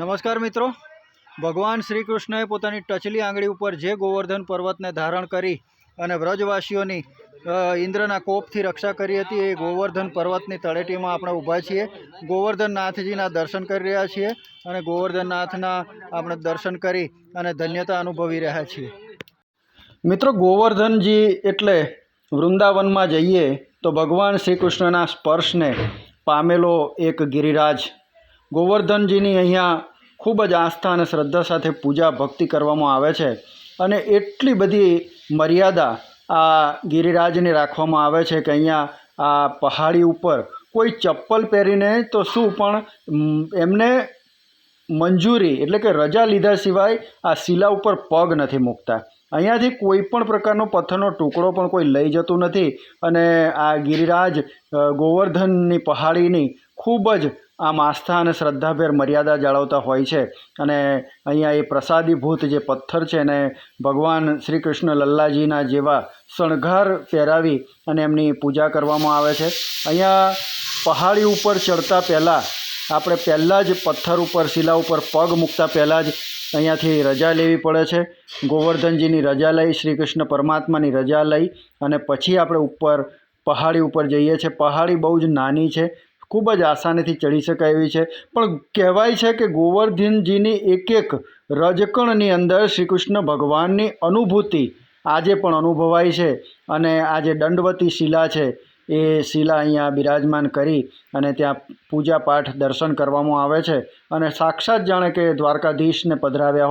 નમસ્કાર મિત્રો. ભગવાન શ્રી કૃષ્ણએ પોતાની ટચલી આંગળી ઉપર જે ગોવર્ધન પર્વતને ધારણ કરી અને વ્રજવાસીઓની ઇન્દ્રના કોપથી રક્ષા કરી હતી, એ ગોવર્ધન પર્વતની તળેટીમાં આપણે ઊભા છીએ. ગોવર્ધનનાથજીના દર્શન કરી રહ્યા છીએ અને ગોવર્ધનનાથના આપણે દર્શન કરી અને ધન્યતા અનુભવી રહ્યા છીએ. મિત્રો, ગોવર્ધનજી એટલે વૃંદાવનમાં જઈએ તો ભગવાન શ્રી કૃષ્ણના સ્પર્શને પામેલો એક ગિરિરાજ. ગોવર્ધનજીની અહીંયા ખૂબ જ આસ્થા અને શ્રદ્ધા સાથે પૂજા ભક્તિ કરવામાં આવે છે અને એટલી બધી મર્યાદા આ ગિરિરાજને રાખવામાં આવે છે કે અહીંયા આ પહાડી ઉપર કોઈ ચપ્પલ પહેરીને તો શું પણ એમને મંજૂરી એટલે કે રજા લીધા સિવાય આ શિલા ઉપર પગ નથી મૂકતા. અહીંયાથી કોઈ પણ પ્રકારનો પથ્થરનો ટુકડો પણ કોઈ લઈ જતું નથી અને આ ગિરિરાજ ગોવર્ધનની પહાડીની ખૂબ જ આમ આસ્થા અને શ્રદ્ધાભેર મર્યાદા જાળવતા હોય છે. અને અહીંયા એ પ્રસાદીભૂત જે પથ્થર છે એને ભગવાન શ્રી કૃષ્ણ લલ્લાજીના જેવા શણગાર પહેરાવી અને એમની પૂજા કરવામાં આવે છે. અહીંયા પહાડી ઉપર ચડતા પહેલાં આપણે પહેલાં જ પથ્થર ઉપર, શિલા ઉપર પગ મૂકતા પહેલાં જ અહીંયાથી રજા લેવી પડે છે. ગોવર્ધનજીની રજા લઈ શ્રી કૃષ્ણ પરમાત્માની રજા લઈ અને પછી આપણે ઉપર, પહાડી ઉપર જઈએ છીએ. પહાડી બહુ જ નાની છે. ખૂબ જ આસાનીથી ચડી શકાય એવી છે. પણ કહેવાય છે કે ગોવર્ધનજીની એક એક રજકણની અંદર શ્રી કૃષ્ણ ભગવાનની અનુભૂતિ આજે પણ અનુભવાય છે અને આ જે દંડવતી શિલા છે એ શિલા અહીંયા બિરાજમાન કરી અને ત્યાં પૂજા પાઠ દર્શન કરવામાં આવે છે અને સાક્ષાત જાણે કે દ્વારકાધીશને પધરાવ્યા